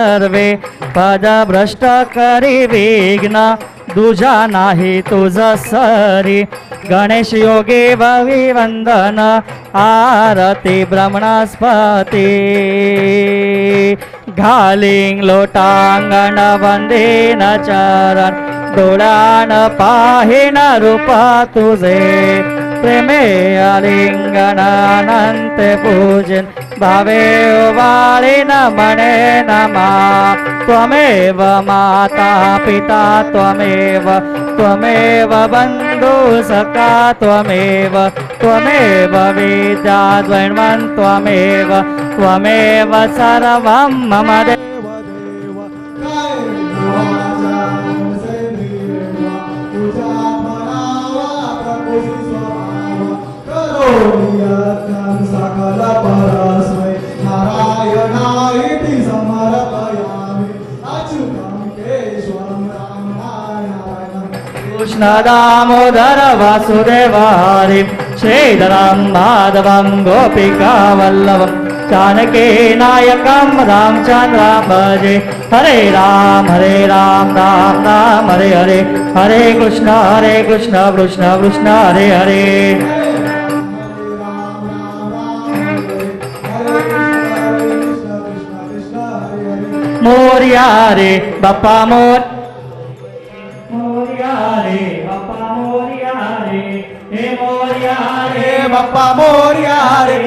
सर्वे पद भ्रष्ट करी विघ्न दुजा नाही तुझ सरी. गणेश योगी भवी वंदन आरती ब्रह्मणस्पती. घालिंग लोटांगण वंदेन चरण डोळ्यान पाहिन रूपा तुझे. प्रेमे आलिंगन अनंत पूजन भावे वाळीन म्हणे नमा। त्वमेव माता पिता त्वमेव त्वमेव बन्धु सखा त्वमेव त्वमेव विद्या द्वैन्वन् त्वमेव त्वमेव सर्वं मम దామోదర వాసుదేవారి శ్రీధరం మాధవం గోపికా వల్లభం. జానకే నాయకం రామచంద్ర భజే. హరే రామ హరే రామ రామ రామ హరే హరే. హరే కృష్ణ హరే కృష్ణ కృష్ణ కృష్ణ హరే హరే. మోర్యారే బప్పా మోర్ मोर्या रे हे बाप्पा मोरया रे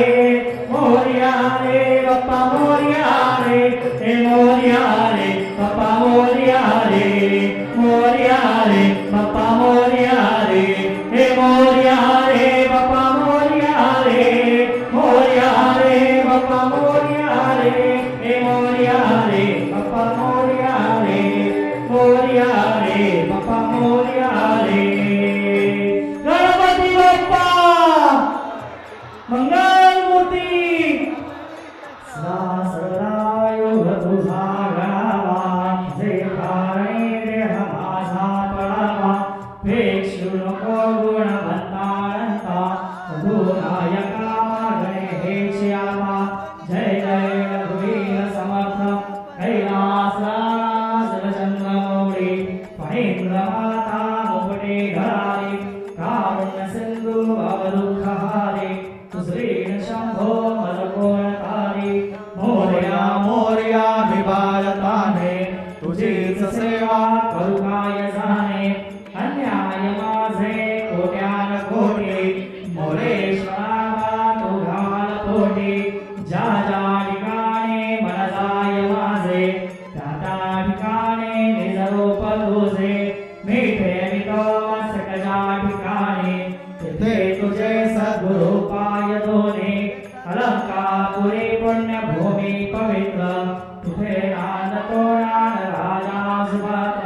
सेवा करू काय जाणे अलंका पुरे पुण्य पुण्यभूमी पवित्र तिथे नांदतो नान राजा सुभात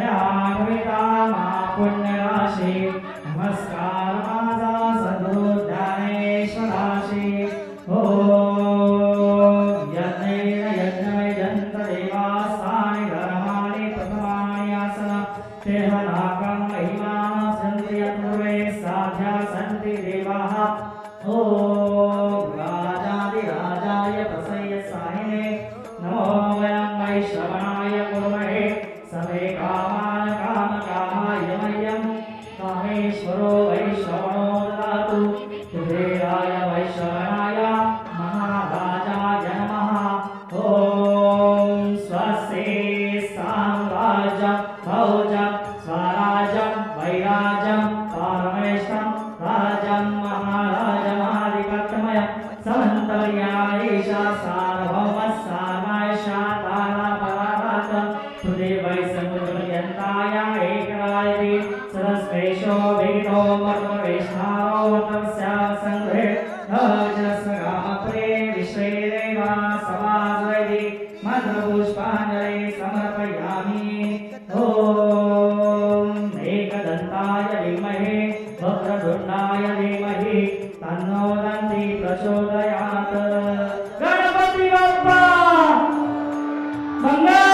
या कविता मा पुण्य राशी नमस्कार माझा सद्गुरु ज्ञानेश्वराशी ओम यज्ञेन यज्ञमय जंत देवास्तानि धर्माणि प्रथमानि आसन तेह नाकं महिमा सरस्वेशो विघ्नो मर्मवेष्ठारो तस्या सङ्घे नजस्गामप्रे विश्वे देवा समाजवैदि मन्त्रपुष्पाञ्जलि समर्पयामि ॐ एकदन्ताय धीमहि वक्रतुण्डाय धीमहि तन्नो दन्ति प्रचोदयात् गणपति बाप्पा! मंगलमूर्ती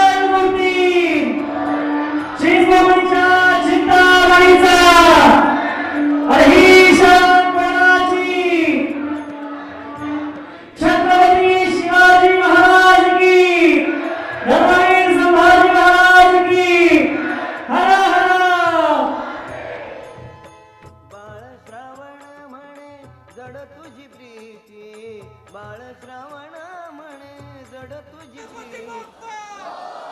जड तुझी प्रीती बाळ श्रावण म्हणे जड तुझी प्रीती.